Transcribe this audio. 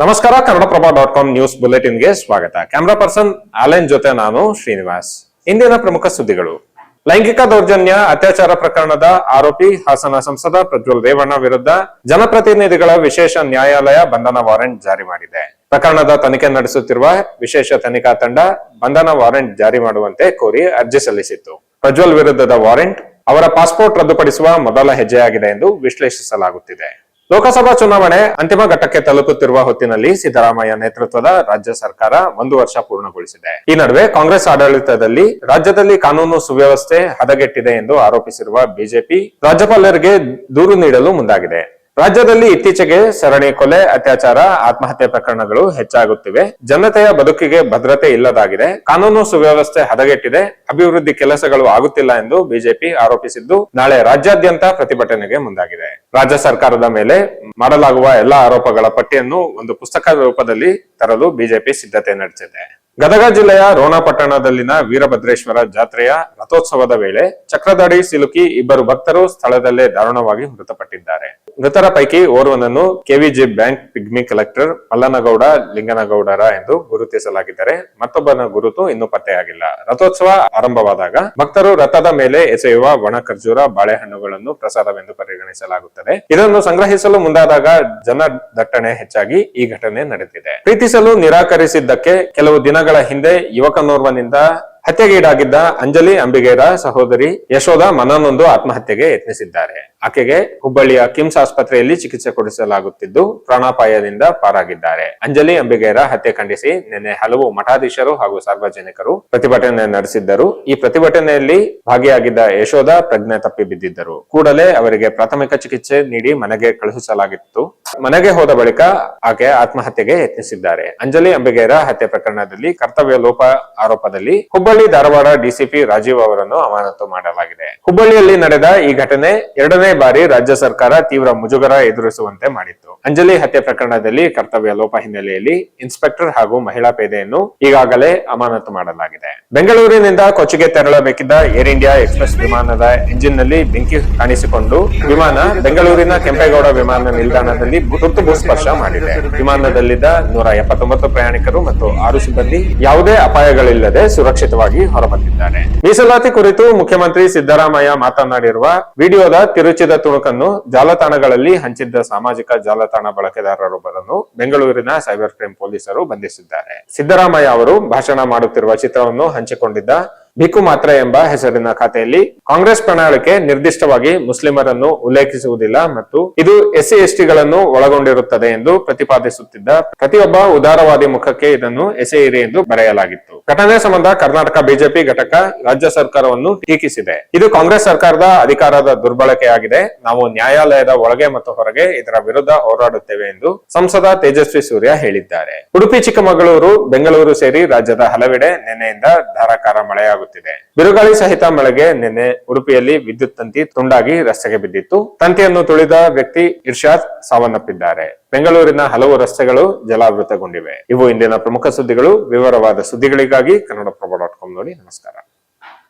ನಮಸ್ಕಾರ, Kannadaprabha dot com news ಬುಲೆಟಿನ್ಗೆ ಸ್ವಾಗತ. ಕ್ಯಾಮ್ರಾ ಪರ್ಸನ್ ಆಲೆನ್ ಜೊತೆ ನಾನು ಶ್ರೀನಿವಾಸ್. ಇಂದಿನ ಪ್ರಮುಖ ಸುದ್ದಿಗಳು. ಲೈಂಗಿಕ ದೌರ್ಜನ್ಯ, ಅತ್ಯಾಚಾರ ಪ್ರಕರಣದ ಆರೋಪಿ ಹಾಸನ ಸಂಸದ ಪ್ರಜ್ವಲ್ ರೇವಣ್ಣ ವಿರುದ್ಧ ಜನಪ್ರತಿನಿಧಿಗಳ ವಿಶೇಷ ನ್ಯಾಯಾಲಯ ಬಂಧನ ವಾರೆಂಟ್ ಜಾರಿ ಮಾಡಿದೆ. ಪ್ರಕರಣದ ತನಿಖೆ ನಡೆಸುತ್ತಿರುವ ವಿಶೇಷ ತನಿಖಾ ತಂಡ ಬಂಧನ ವಾರೆಂಟ್ ಜಾರಿ ಮಾಡುವಂತೆ ಕೋರಿ ಅರ್ಜಿ ಸಲ್ಲಿಸಿತ್ತು. ಪ್ರಜ್ವಲ್ ವಿರುದ್ಧದ ವಾರೆಂಟ್ ಅವರ ಪಾಸ್ಪೋರ್ಟ್ ರದ್ದುಪಡಿಸುವ ಮೊದಲ ಹೆಜ್ಜೆಯಾಗಿದೆ ಎಂದು ವಿಶ್ಲೇಷಿಸಲಾಗುತ್ತಿದೆ. ಲೋಕಸಭಾ ಚುನಾವಣೆ ಅಂತಿಮ ಘಟ್ಟಕ್ಕೆ ತಲುಪುತ್ತಿರುವ ಹೊತ್ತಿನಲ್ಲಿ ಸಿದ್ದರಾಮಯ್ಯ ನೇತೃತ್ವದ ರಾಜ್ಯ ಸರ್ಕಾರ ಒಂದು ವರ್ಷ ಪೂರ್ಣಗೊಳಿಸಿದೆ. ಈ ನಡುವೆ ಕಾಂಗ್ರೆಸ್ ಆಡಳಿತದಲ್ಲಿ ರಾಜ್ಯದಲ್ಲಿ ಕಾನೂನು ಸುವ್ಯವಸ್ಥೆ ಹದಗೆಟ್ಟಿದೆ ಎಂದು ಆರೋಪಿಸಿರುವ ಬಿಜೆಪಿ ರಾಜ್ಯಪಾಲರಿಗೆ ದೂರು ನೀಡಲು ಮುಂದಾಗಿದೆ. ರಾಜ್ಯದಲ್ಲಿ ಇತ್ತೀಚೆಗೆ ಸರಣಿ ಕೊಲೆ, ಅತ್ಯಾಚಾರ, ಆತ್ಮಹತ್ಯೆ ಪ್ರಕರಣಗಳು ಹೆಚ್ಚಾಗುತ್ತಿವೆ. ಜನತೆಯ ಬದುಕಿಗೆ ಭದ್ರತೆ ಇಲ್ಲದಾಗಿದೆ. ಕಾನೂನು ಸುವ್ಯವಸ್ಥೆ ಹದಗೆಟ್ಟಿದೆ. ಅಭಿವೃದ್ಧಿ ಕೆಲಸಗಳು ಆಗುತ್ತಿಲ್ಲ ಎಂದು ಬಿಜೆಪಿ ಆರೋಪಿಸಿದ್ದು ನಾಳೆ ರಾಜ್ಯಾದ್ಯಂತ ಪ್ರತಿಭಟನೆಗೆ ಮುಂದಾಗಿದೆ. ರಾಜ್ಯ ಸರ್ಕಾರದ ಮೇಲೆ ಮಾಡಲಾಗುವ ಎಲ್ಲಾ ಆರೋಪಗಳ ಪಟ್ಟಿಯನ್ನು ಒಂದು ಪುಸ್ತಕ ರೂಪದಲ್ಲಿ ತರಲು ಬಿಜೆಪಿ ಸಿದ್ಧತೆ ನಡೆಸಿದೆ. ಗದಗ ಜಿಲ್ಲೆಯ ರೋಣಪಟ್ಟಣದಲ್ಲಿನ ವೀರಭದ್ರೇಶ್ವರ ಜಾತ್ರೆಯ ರಥೋತ್ಸವದ ವೇಳೆ ಚಕ್ರದಡಿ ಸಿಲುಕಿ ಇಬ್ಬರು ಭಕ್ತರು ಸ್ಥಳದಲ್ಲೇ ದಾರುಣವಾಗಿ ಮೃತಪಟ್ಟಿದ್ದಾರೆ. ಮೃತರ ಪೈಕಿ ಓರ್ವನನ್ನು KVG bank pigmy collector Mallanagouda Linganagoudar ಎಂದು ಗುರುತಿಸಲಾಗಿದ್ದರೆ ಮತ್ತೊಬ್ಬನ ಗುರುತು ಇನ್ನೂ ಪತ್ತೆಯಾಗಿಲ್ಲ. ರಥೋತ್ಸವ ಆರಂಭವಾದಾಗ ಭಕ್ತರು ರಥದ ಮೇಲೆ ಎಸೆಯುವ ಒಣ ಖರ್ಜೂರ, ಬಾಳೆಹಣ್ಣುಗಳನ್ನು ಪ್ರಸಾದವೆಂದು ಪರಿಗಣಿಸಲಾಗುತ್ತದೆ. ಇದನ್ನು ಸಂಗ್ರಹಿಸಲು ಮುಂದಾದಾಗ ಜನ ದಟ್ಟಣೆ ಹೆಚ್ಚಾಗಿ ಈ ಘಟನೆ ನಡೆದಿದೆ. ಪ್ರೀತಿಸಲು ನಿರಾಕರಿಸಿದ್ದಕ್ಕೆ ಕೆಲವು ದಿನಗಳ ಹಿಂದೆ ಯುವಕನೋರ್ವನಿಂದ ಹತ್ಯೆಗೀಡಾಗಿದ್ದ ಅಂಜಲಿ ಅಂಬಿಗೇರ ಸಹೋದರಿ ಯಶೋಧ ಮನನೊಂದು ಆತ್ಮಹತ್ಯೆಗೆ ಯತ್ನಿಸಿದ್ದಾರೆ. ಆಕೆಗೆ ಹುಬ್ಬಳ್ಳಿಯ ಕಿಮ್ಸ್ ಆಸ್ಪತ್ರೆಯಲ್ಲಿ ಚಿಕಿತ್ಸೆ ಕೊಡಿಸಲಾಗುತ್ತಿದ್ದು ಪ್ರಾಣಾಪಾಯದಿಂದ ಪಾರಾಗಿದ್ದಾರೆ. ಅಂಜಲಿ ಅಂಬಿಗೇರ ಹತ್ಯೆ ಖಂಡಿಸಿ ನಿನ್ನೆ ಹಲವು ಮಠಾಧೀಶರು ಹಾಗೂ ಸಾರ್ವಜನಿಕರು ಪ್ರತಿಭಟನೆ ನಡೆಸಿದ್ದರು. ಈ ಪ್ರತಿಭಟನೆಯಲ್ಲಿ ಭಾಗಿಯಾಗಿದ್ದ ಯಶೋಧ ಪ್ರಜ್ಞೆ ತಪ್ಪಿ ಬಿದ್ದಿದ್ದರು. ಕೂಡಲೇ ಅವರಿಗೆ ಪ್ರಾಥಮಿಕ ಚಿಕಿತ್ಸೆ ನೀಡಿ ಮನೆಗೆ ಕಳುಹಿಸಲಾಗಿತ್ತು. ಮನೆಗೆ ಹೋದ ಬಳಿಕ ಆಕೆ ಆತ್ಮಹತ್ಯೆಗೆ ಯತ್ನಿಸಿದ್ದಾರೆ. ಅಂಜಲಿ ಅಂಬಿಗೇರ ಹತ್ಯೆ ಪ್ರಕರಣದಲ್ಲಿ ಕರ್ತವ್ಯ ಲೋಪ ಆರೋಪದಲ್ಲಿ ಹುಬ್ಬಳ್ಳಿ ಧಾರವಾಡ ಡಿಸಿಪಿ ರಾಜೀವ್ ಅವರನ್ನು ಅಮಾನತು ಮಾಡಲಾಗಿದೆ. ಹುಬ್ಬಳ್ಳಿಯಲ್ಲಿ ನಡೆದ ಈ ಘಟನೆ ಎರಡನೇ ಬಾರಿ ರಾಜ್ಯ ಸರ್ಕಾರ ತೀವ್ರ ಮುಜುಗರ ಎದುರಿಸುವಂತೆ ಮಾಡಿತ್ತು. ಅಂಜಲಿ ಹತ್ಯೆ ಪ್ರಕರಣದಲ್ಲಿ ಕರ್ತವ್ಯ ಲೋಪ ಹಿನ್ನೆಲೆಯಲ್ಲಿ ಇನ್ಸ್ಪೆಕ್ಟರ್ ಹಾಗೂ ಮಹಿಳಾ ಪೇದೆಯನ್ನು ಈಗಾಗಲೇ ಅಮಾನತು ಮಾಡಲಾಗಿದೆ. ಬೆಂಗಳೂರಿನಿಂದ ಕೊಚ್ಚಿಗೆ ತೆರಳಬೇಕಿದ್ದ ಏರ್ ಇಂಡಿಯಾ ಎಕ್ಸ್ಪ್ರೆಸ್ ವಿಮಾನದ ಎಂಜಿನ್ನಲ್ಲಿ ಬೆಂಕಿ ಕಾಣಿಸಿಕೊಂಡು ವಿಮಾನ ಬೆಂಗಳೂರಿನ ಕೆಂಪೇಗೌಡ ವಿಮಾನ ನಿಲ್ದಾಣದಲ್ಲಿ ತುರ್ತು ಭೂಸ್ಪರ್ಶ ಮಾಡಿದೆ. ವಿಮಾನದಲ್ಲಿದ್ದ ನೂರ ಎಪ್ಪತ್ತೊಂಬತ್ತು ಪ್ರಯಾಣಿಕರು ಮತ್ತು ಆರು ಸಿಬ್ಬಂದಿ ಯಾವುದೇ ಅಪಾಯಗಳಿಲ್ಲದೆ ಸುರಕ್ಷಿತವಾಗಿ ಹೊರಬಂದಿದ್ದಾರೆ ಮೀಸಲಾತಿ ಕುರಿತು ಮುಖ್ಯಮಂತ್ರಿ ಸಿದ್ದರಾಮಯ್ಯ ಮಾತನಾಡಿರುವ ವಿಡಿಯೋದ ತಿರುಚಿದ ತುಣುಕನ್ನು ಜಾಲತಾಣಗಳಲ್ಲಿ ಹಂಚಿದ್ದ ಸಾಮಾಜಿಕ ಜಾಲತಾಣ ಬಳಕೆದಾರರೊಬ್ಬರನ್ನು ಬೆಂಗಳೂರಿನ ಸೈಬರ್ ಕ್ರೈಮ್ ಪೊಲೀಸರು ಬಂಧಿಸಿದ್ದಾರೆ. ಸಿದ್ದರಾಮಯ್ಯ ಅವರು ಭಾಷಣ ಮಾಡುತ್ತಿರುವ ಚಿತ್ರವನ್ನು ಹಂಚಿಕೊಂಡಿದ್ದ ಭಿಕು ಮಾತ್ರ ಎಂಬ ಹೆಸರಿನ ಖಾತೆಯಲ್ಲಿ ಕಾಂಗ್ರೆಸ್ ಪ್ರಣಾಳಿಕೆ ನಿರ್ದಿಷ್ಟವಾಗಿ ಮುಸ್ಲಿಮರನ್ನು ಉಲ್ಲೇಖಿಸುವುದಿಲ್ಲ ಮತ್ತು ಇದು ಎಸ್ಸಿ ಎಸ್ಟಿಗಳನ್ನು ಒಳಗೊಂಡಿರುತ್ತದೆ ಎಂದು ಪ್ರತಿಪಾದಿಸುತ್ತಿದ್ದ ಪ್ರತಿಯೊಬ್ಬ ಉದಾರವಾದಿ ಮುಖಕ್ಕೆ ಇದನ್ನು ಎಸೆಯಿರಿ ಎಂದು ಬರೆಯಲಾಗಿತ್ತು. ಘಟನೆ ಸಂಬಂಧ ಕರ್ನಾಟಕ ಬಿಜೆಪಿ ಘಟಕ ರಾಜ್ಯ ಸರ್ಕಾರವನ್ನು ಟೀಕಿಸಿದೆ. ಇದು ಕಾಂಗ್ರೆಸ್ ಸರ್ಕಾರದ ಅಧಿಕಾರದ ದುರ್ಬಳಕೆಯಾಗಿದೆ. ನಾವು ನ್ಯಾಯಾಲಯದ ಒಳಗೆ ಮತ್ತು ಹೊರಗೆ ಇದರ ವಿರುದ್ಧ ಹೋರಾಡುತ್ತೇವೆ ಎಂದು ಸಂಸದ ತೇಜಸ್ವಿ ಸೂರ್ಯ ಹೇಳಿದ್ದಾರೆ. ಉಡುಪಿ ಚಿಕ್ಕಮಗಳೂರು ಬೆಂಗಳೂರು ಸೇರಿ ರಾಜ್ಯದ ಹಲವೆಡೆ ನಿನ್ನೆಯಿಂದ ಧಾರಾಕಾರ ಮಳೆಯಾಗುತ್ತಿದೆ. ಬಿರುಗಾಳಿ ಸಹಿತ ಮಳೆಗೆ ನಿನ್ನೆ ಉಡುಪಿಯಲ್ಲಿ ವಿದ್ಯುತ್ ತಂತಿ ತುಂಡಾಗಿ ರಸ್ತೆಗೆ ಬಿದ್ದಿತ್ತು. ತಂತಿಯನ್ನು ತುಳಿದ ವ್ಯಕ್ತಿ ಇರ್ಷಾದ್ ಸಾವನ್ನಪ್ಪಿದ್ದಾರೆ. ಬೆಂಗಳೂರಿನ ಹಲವು ರಸ್ತೆಗಳು ಜಲಾವೃತಗೊಂಡಿವೆ. ಇವು ಇಂದಿನ ಪ್ರಮುಖ ಸುದ್ದಿಗಳು. ವಿವರವಾದ ಸುದ್ದಿಗಳಿಗಾಗಿ ಕಾಮ್ ನೋಡಿ ನಮಸ್ಕಾರ.